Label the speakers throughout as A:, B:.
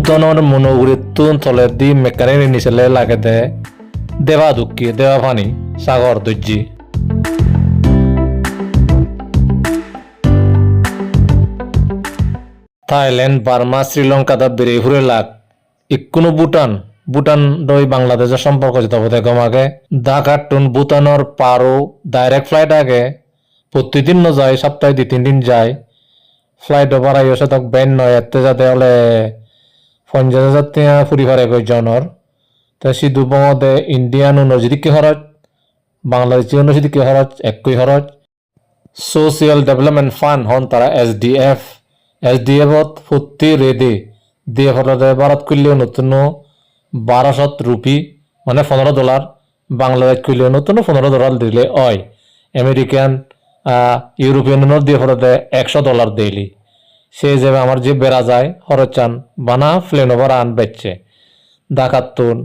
A: বুতনের মনোগুরিতুন তলে দি মেকানিক নিচেলে লাগে দে। দেবা দুঃখী দেবা ফানি সাগর দর্জি থাইল্যান্ড বার্মা শ্রীলঙ্কা বেড়ে ঘুরে লাগ। ইকুনো ভুটান ভুটান দই বাংলাদেশের সম্পর্ক যেতে হবে গমাগে। ঢাকা টুন ভুটানের পারো ডাইরেক্ট ফ্লাইট আগে। প্রতিদিন ন যায় সপ্তাহে দুই তিন দিন যায়। ফ্লাইট ওভার আইও সে তক বেন নয়, এতে যাতে হলে পঞ্চাশ হাজার টিয়া ফুরি ফারে গই জনের তা সিধু বঙদে ইন্ডিয়ান নজিদিকে খরচ বাংলাদেশি নজিদিকে খরচ একই খরচ সোশিয়াল ডেভেলপমেন্ট ফান্ড হন তারা S D F. S D এফত ফুটি রেডি দিয়ে ফটোতে ভারত করলেও নতুন বারোশত রুপি মানে পনেরো ডলার বাংলাদেশ করলেও নতুন পনেরো ডলার দিলে হয় আমেরিকান ইউরোপিয়ান দিয়ে ফটোতে একশো ডলার দিলি সেই হিসেবে আমার যে বেড়া যায় খরচান বানা প্লেন ওভার আন বেচছে। ডাকাতুন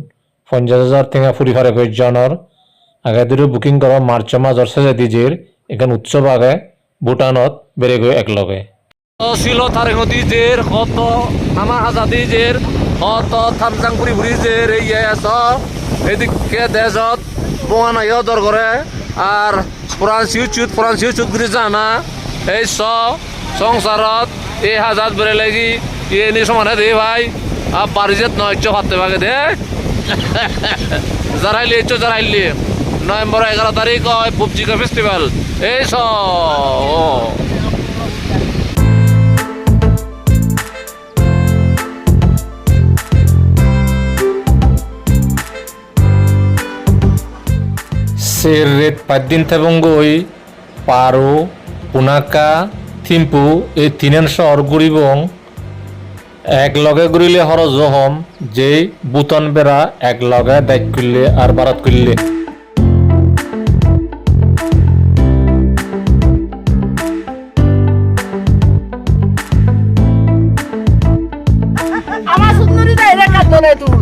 A: পঞ্চাশ হাজার টেঙা ফুরি ফারে কই জনের। আগে দুটো বুকিং করো, মার্চ মাসর শেষে দিজির। এখান উৎসব আগে ভুটানত বেড়ে গৈ একলগে।
B: ছিল তারেঙ্গি জের কত নামা হাজাদি জের কত থামচাং পুরি পুরি জের, এই আস এদিকে দেশত বোয়া নাইও দর করে। আর ফ্রান্সিও চুত ফ্রান্সিও চুত করে জানা। এই হাজার বেড়ে লাগি। ইয়ে নি সমানে দে ভাই। আর পারিজেত নয় হাতে ভাগে দে। জারাইলি চো, জারাইলি নভেম্বর এগারো তারিখ হয় পুবজিকা ফেস্টিভ্যাল এই স, ও।
A: সের রেট পাঁচ দিন থেবঙ্গই পারো, পুনাকা থিম্পু এই থিনেনশ অর্গুরিবং এক লগে গুরিলে হর জহম যে বুতন বেড়া এক লগে দেখ করলে আর বারাত করলে আমার সুন্দরী দেয় রেখা দলে তুই